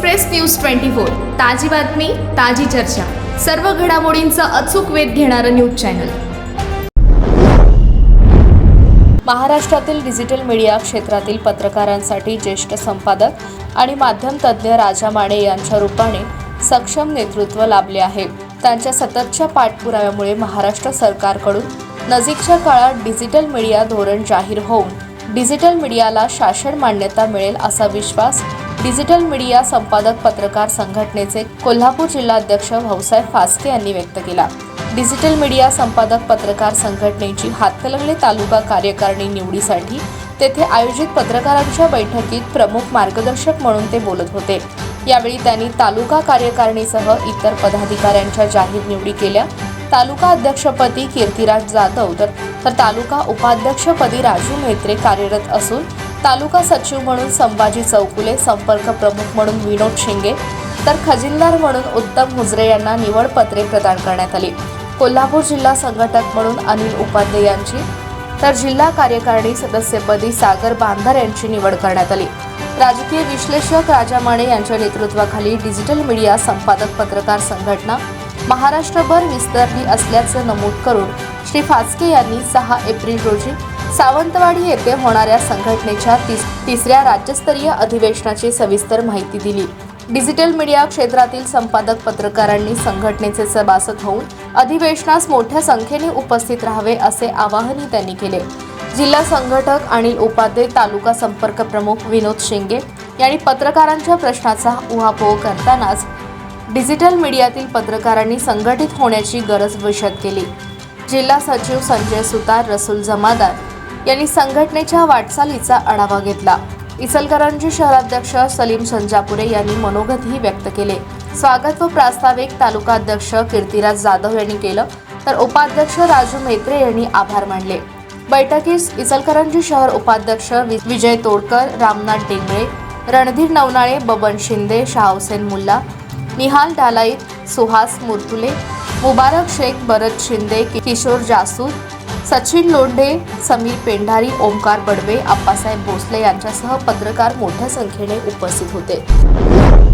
Express news twenty four. ताजी बातमी ताजी चर्चा. सर्व घडामोडींचा अचूक वेध घेणारं न्यूज चॅनल. महाराष्ट्रातील डिजिटल मीडिया क्षेत्रातील पत्रकारांसाठी ज्येष्ठ संपादक आणि माध्यम तज्ज्ञ राजा माने यांच्या रूपाने सक्षम नेतृत्व लाभले आहे. त्यांच्या सततच्या पाठपुराव्यामुळे महाराष्ट्र सरकारकडून नजीकच्या काळात डिजिटल मीडिया धोरण जाहीर होऊन डिजिटल मीडियाला शासन मान्यता मिळेल असा विश्वास डिजिटल मीडिया संपादक पत्रकार संघटनेचे कोल्हापूर जिल्हाध्यक्ष भाऊसाहेब फास्के यांनी व्यक्त केला. डिजिटल मीडिया संपादक पत्रकार संघटनेची हातकलंगले तालुका कार्यकारिणी निवडीसाठी तेथे आयोजित पत्रकारांच्या बैठकीत प्रमुख मार्गदर्शक म्हणून ते बोलत होते. यावेळी त्यांनी तालुका कार्यकारिणीसह इतर पदाधिकाऱ्यांच्या जाहीर निवडी केल्या. तालुका अध्यक्षपदी कीर्तिराज जाधव तर तालुका उपाध्यक्षपदी राजू मेत्रे कार्यरत असून तालुका सचिव म्हणून संभाजी चौकुले संपर्क प्रमुख म्हणून विनोद शिंगे तर खजिनदार म्हणून उत्तम मुजरे यांना निवडपत्रे प्रदान करण्यात आली. कोल्हापूर जिल्हा संघटक म्हणून अनिल उपाध्ये यांची तर जिल्हा कार्यकारिणी सदस्यपदी सागर बांधार यांची निवड करण्यात आली. राजकीय विश्लेषक राजा माने यांच्या नेतृत्वाखाली डिजिटल मीडिया संपादक पत्रकार संघटना महाराष्ट्रभर विस्तारली असल्याचं नमूद करून श्री फास्के यांनी सहा एप्रिल रोजी सावंतवाडी येथे होणाऱ्या संघटनेच्या तिस तिसऱ्या राज्यस्तरीय अधिवेशनाची सविस्तर माहिती दिली. डिजिटल मीडिया क्षेत्रातील संपादक पत्रकारांनी संघटनेचे सभासद होऊन अधिवेशनास मोठ्या संख्येने उपस्थित राहावे असे आवाहनही त्यांनी केले. जिल्हा संघटक अनिल उपाध्ये तालुका संपर्क प्रमुख विनोद शिंगे यांनी पत्रकारांच्या प्रश्नाचा उहापोह करतानाच डिजिटल मीडियातील पत्रकारांनी संघटित होण्याची गरज विषद केली. जिल्हा सचिव संजय सुतार रसूल जमादार यांनी संघटनेच्या वाटचालीचा आढावा घेतला. इचलकरंजी शहराध्यक्ष सलीम संजापुरे यांनी मनोगतही व्यक्त केले. स्वागत व प्रास्ताविक तालुका अध्यक्ष कीर्तिराज जाधव यांनी केलं तर उपाध्यक्ष राजू मेत्रे यांनी आभार मानले. बैठकीस इचलकरंजी शहर उपाध्यक्ष वि- विजय तोडकर रामनाथ डेंगळे रणधीर नवनाळे बबन शिंदे शाहहुसेन मुल्ला निहाल डालाईत सुहास मुरतुले मुबारक शेख भरत शिंदे किशोर जासूद सचिन लोंढे समीर पेंढारी ओमकार बडवे आप्पासाहेब भोसले यांच्यासह पत्रकार मोठ्या संख्येने उपस्थित होते.